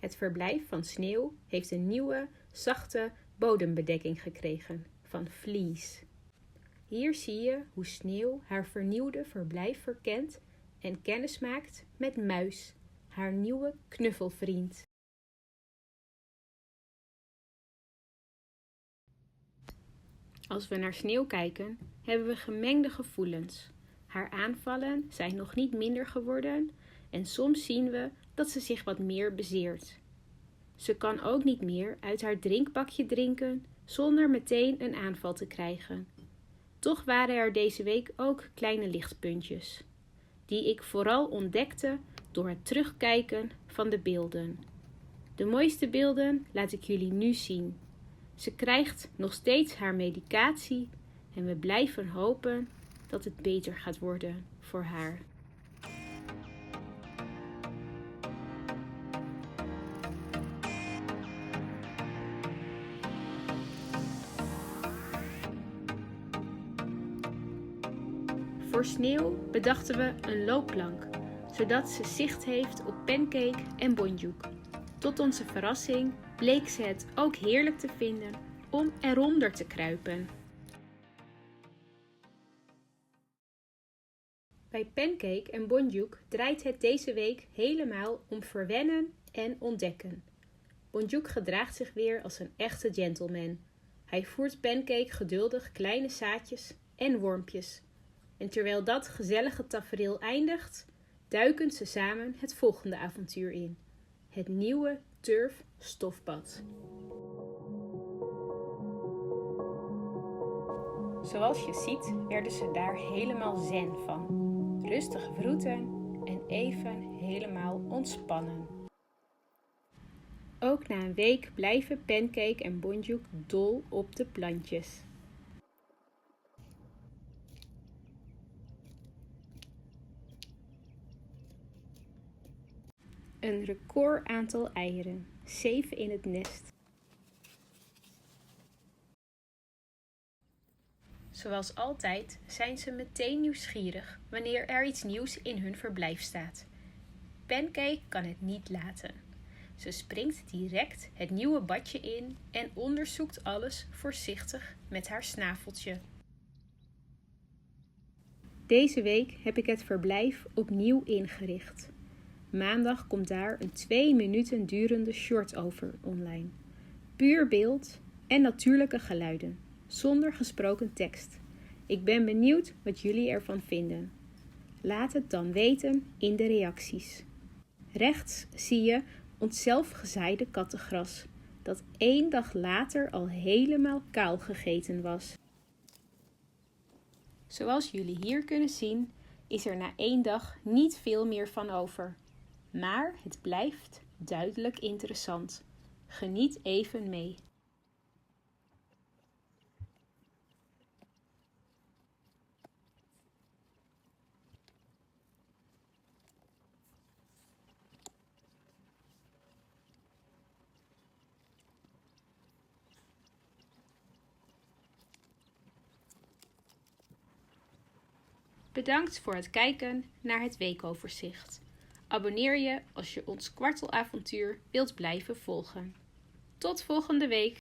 Het verblijf van sneeuw heeft een nieuwe, zachte bodembedekking gekregen van vlies. Hier zie je hoe sneeuw haar vernieuwde verblijf verkent en kennis maakt met muis, haar nieuwe knuffelvriend. Als we naar Sneeuw kijken, hebben we gemengde gevoelens. Haar aanvallen zijn nog niet minder geworden en soms zien we dat ze zich wat meer bezeert. Ze kan ook niet meer uit haar drinkbakje drinken zonder meteen een aanval te krijgen. Toch waren er deze week ook kleine lichtpuntjes, die ik vooral ontdekte door het terugkijken van de beelden. De mooiste beelden laat ik jullie nu zien. Ze krijgt nog steeds haar medicatie en we blijven hopen dat het beter gaat worden voor haar. Voor Sneeuw bedachten we een loopplank, zodat ze zicht heeft op Pancake en Bonjoek. Tot onze verrassing bleek ze het ook heerlijk te vinden om eronder te kruipen. Bij Pancake en Bonjoek draait het deze week helemaal om verwennen en ontdekken. Bonjoek gedraagt zich weer als een echte gentleman. Hij voert Pancake geduldig kleine zaadjes en wormpjes. En terwijl dat gezellige tafereel eindigt, duiken ze samen het volgende avontuur in: het nieuwe turf stofbad. Zoals je ziet werden ze daar helemaal zen van. Rustig vroeten en even helemaal ontspannen. Ook na een week blijven Pancake en Bonjoek dol op de plantjes. Een record aantal eieren, 7 in het nest. Zoals altijd zijn ze meteen nieuwsgierig wanneer er iets nieuws in hun verblijf staat. Pancake kan het niet laten. Ze springt direct het nieuwe badje in en onderzoekt alles voorzichtig met haar snaveltje. Deze week heb ik het verblijf opnieuw ingericht. Maandag komt daar een twee minuten durende short over online. Puur beeld en natuurlijke geluiden, zonder gesproken tekst. Ik ben benieuwd wat jullie ervan vinden. Laat het dan weten in de reacties. Rechts zie je ons zelfgezaaide kattengras, dat één dag later al helemaal kaal gegeten was. Zoals jullie hier kunnen zien, is er na één dag niet veel meer van over. Maar het blijft duidelijk interessant. Geniet even mee. Bedankt voor het kijken naar het weekoverzicht. Abonneer je als je ons kwartelavontuur wilt blijven volgen. Tot volgende week!